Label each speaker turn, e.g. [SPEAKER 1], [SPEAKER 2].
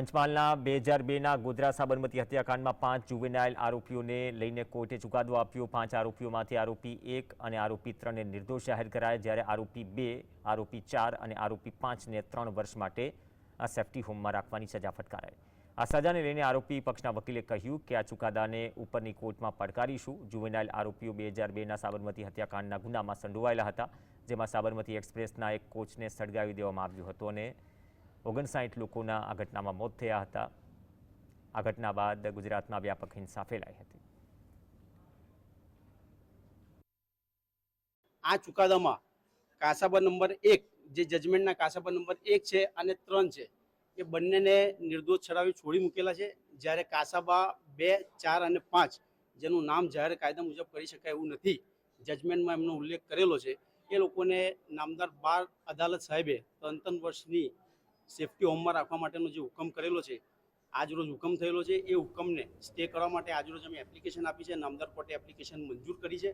[SPEAKER 1] પંચમહાલના બે હજાર બેના ગોધરા સાબરમતી હત્યાકાંડમાં પાંચ જુવેનાઇલ આરોપીઓને લઈને કોર્ટે ચુકાદો આપ્યો. પાંચ આરોપીઓમાંથી આરોપી એક અને આરોપી ત્રણને નિર્દોષ જાહેર કરાયા, જ્યારે આરોપી બે, આરોપી ચાર અને આરોપી પાંચને ત્રણ વર્ષ માટે આ સેફ્ટી હોમમાં રાખવાની સજા ફટકારાઈ. આ સજાને લઈને આરોપી પક્ષના વકીલે કહ્યું કે આ ચુકાદાને ઉપરની કોર્ટમાં પડકારીશું. જુવેનાઇલ આરોપીઓ બે હજાર બેના સાબરમતી હત્યાકાંડના ગુનામાં સંડોવાયેલા હતા, જેમાં સાબરમતી એક્સપ્રેસના એક કોચને સળગાવી દેવામાં આવ્યું હતું અને ઓગણસાઠ લોકોના આ ઘટનામાં મોત થયા હતા. આ ઘટના બાદ ગુજરાતમાં વ્યાપક હિંસા ફેલાઈ હતી.
[SPEAKER 2] આ ચુકાદામાં કાસાબા નંબર એક, જે જજમેન્ટના કાસાબા નંબર એક છે અને ત્રણ છે, એ બંનેને નિર્દોષ છડાવી છોડી મૂકેલા છે. જ્યારે કાસાબા બે, ચાર અને પાંચ, જેનું નામ જાહેર કાયદા મુજબ કરી શકાય એવું નથી જજમેન્ટમાં એમનો ઉલ્લેખ કરેલો છે, એ લોકોને નામદાર બાર અદાલત સાહેબે ત્રણ ત્રણ વર્ષની સેફ્ટી હોમમાં રાખવા માટેનો જે હુકમ કરેલો છે આજરોજ હુકમ થયેલો છે, એ હુકમને સ્ટે કરવા માટે આજરોજ અમે એપ્લિકેશન આપી છે નામદાર કોર્ટે એપ્લિકેશન મંજૂર કરી છે.